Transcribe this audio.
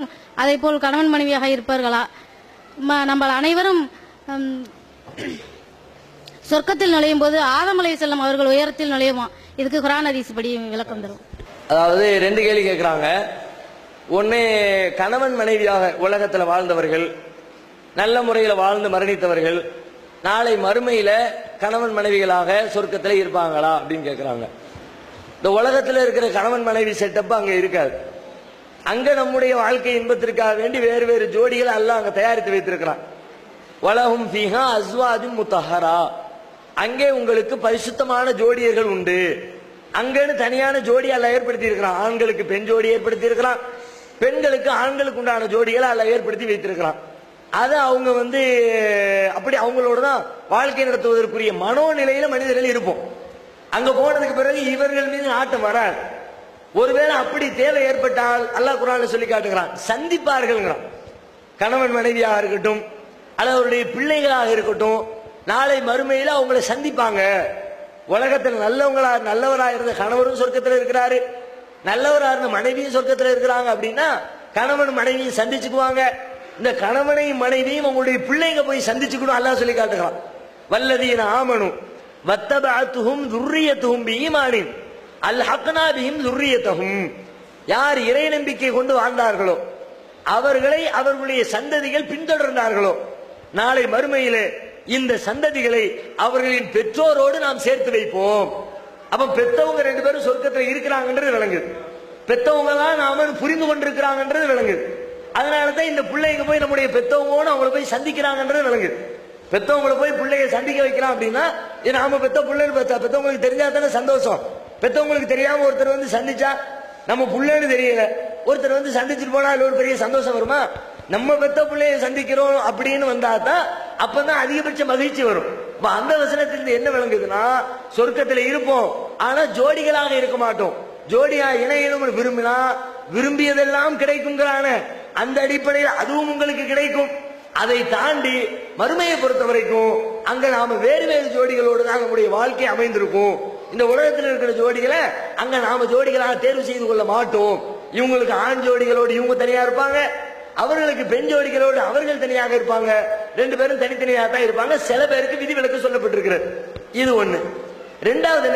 அனைவரும் அதே போல் கணவன் மனைவியாக இருப்பார்களா? ம- நம்ம அனைவரும் சொர்க்கத்தில் நுழையும் போது ஆதமலை செல்லும் அவர்கள் உயரத்தில் நுழையுமா? இதுக்கு குரான் ஹதீஸ் படி விளக்கம் தரும். அதாவது ரெண்டு கேள்வி கேட்குறாங்க ஒன்று கணவன் மனைவியாக உலகத்தில் வாழ்ந்தவர்கள் நல்ல முறையில் வாழ்ந்து மரணித்தவர்கள் நாளை மறுமையில கணவன் மனைவிகளாக சொர்க்கத்தில் இருப்பாங்களா அப்படின்னு கேட்குறாங்க இந்த உலகத்தில் இருக்கிற கணவன் மனைவி செட்டப் அங்கே இருக்காது. அங்க நம்முடைய வாழ்க்கை இன்பத்திற்காக வேண்டி வேறு வேறு ஜோடிகளை அல்ல அங்க தயாரித்து வைத்திருக்கிறான். வலஹும் ஃபீஹா அஸ்வாதின் முத்தஹரா. அங்கே உங்களுக்கு பரிசுத்தமான ஜோடியர்கள் உண்டு. அங்கன்னு தனியான ஜோடி அல்ல ஏற்படுத்தி இருக்கிறான். ஆண்களுக்கு பெண் ஜோடி ஏற்படுத்தி இருக்கிறான். பெண்களுக்கு ஆண்களுக்கு உண்டான ஜோடிகளை அல்ல ஏற்படுத்தி வைத்திருக்கிறான். அது அவங்க வந்து அப்படி அவங்களோட தான் வாழ்க்கை நடத்துவதற்குரிய மனோநிலையில மனிதர்கள் இருப்போம். அங்க போனதுக்கு பிறகு இவர்கள் மீது ஆட்டம் வராது. ஒருவேளை அப்படி தேவை ஏற்பட்டால் அல்லாஹ் குரான்ல சொல்லி காட்டுகிறான். சந்திப்பார்கள் கணவன் மனைவியாக இருக்கட்டும் அல்லது அவருடைய பிள்ளைகளாக இருக்கட்டும் நாளை மறுமையில் அவங்களை சந்திப்பாங்க. உலகத்தில் நல்லவங்களா நல்லவராக இருந்த கணவரும் சொர்க்கத்தில் இருக்கிறாரு. நல்லவராக இருந்த மனைவியும் சொர்க்கத்தில் இருக்கிறாங்க அப்படின்னா கணவன் மனைவியும் சந்திச்சுக்குவாங்க. இந்த கணவனையும் மனைவியும் அவங்களுடைய பிள்ளைங்க போய் சந்திச்சுக்கணும் அல்லா சொல்லி காட்டுகிறான். வல்லதீன ஆமனும் வத்தபாத்துஹும் துர்ரியத்துஹும் பீமானின் அல் ஹக்னா துர்ரியத்தகும். யார் இறை நம்பிக்கை கொண்டு வாழ்ந்தார்களோ அவர்களை அவர்களுடைய சந்ததிகள் பின்தொடர்ந்தார்களோ நாளை மறுமையிலே இந்த சந்ததிகளை அவர்களின் பெற்றோரோடு நாம் சேர்த்து வைப்போம். அப்ப பெத்தவங்க ரெண்டு பேரும் சொர்க்கத்தில் இருக்கிறாங்கன்றது விளங்குது. பெத்தவங்க தான் நாம புரிந்து கொண்டிருக்கிறாங்கன்றது விளங்குது. அதனால தான் இந்த பிள்ளைங்க போய் நம்முடைய பெத்தவங்களோடு அவங்கள போய் சந்திக்கிறாங்கன்றது விளங்குது. பெத்தவங்களை போய் பிள்ளைய சந்திக்க வைக்கலாம் அப்படின்னா நாம பெத்த பிள்ளைன்னு பெத்தவங்களுக்கு தெரிஞ்சா தானே சந்தோஷம். பெத்தவங்களுக்கு தெரியாம ஒருத்தர் வந்து சந்திச்சா நம்ம புள்ளைன்னு தெரியல. ஒருத்தர் வந்து சந்திச்சுட்டு போனா அதுல ஒரு பெரிய சந்தோஷம் வருமா? நம்ம பெத்த பிள்ளைய சந்திக்கிறோம் அப்படின்னு வந்தா தான் அப்பதான் அதிகபட்ச மகிழ்ச்சி வரும். இப்ப அந்த வசனத்திலிருந்து என்ன விளங்குதுன்னா சொர்க்கத்துல இருப்போம் ஆனா ஜோடிகளாக இருக்க மாட்டோம். ஜோடியா இணையணும் விரும்பினா விரும்பியதெல்லாம் கிடைக்குங்கிறான அந்த அடிப்படையில் அதுவும் உங்களுக்கு கிடைக்கும். அதை தாண்டி மறுமையை பொறுத்த வரைக்கும் அங்க நாம வேறு வேறு ஜோடிகளோடு தான் நம்முடைய வாழ்க்கை அமைந்திருக்கும். இந்த உலகத்தில் இருக்கிற ஜோடிகளை அங்க நாம ஜோடிகளாக தேர்வு செய்து கொள்ள மாட்டோம். இவங்களுக்கு ஆண் ஜோடிகளோடு இவங்க தனியா இருப்பாங்க. அவர்களுக்கு பெண் ஜோடிகளோடு அவர்கள் தனியாக இருப்பாங்க. ரெண்டு பேரும் தனித்தனியாக தான் இருப்பாங்க. சில பேருக்கு விதிவிலக்கு சொல்லப்பட்டிருக்கிறது. இது ஒண்ணு. ரெண்டாவது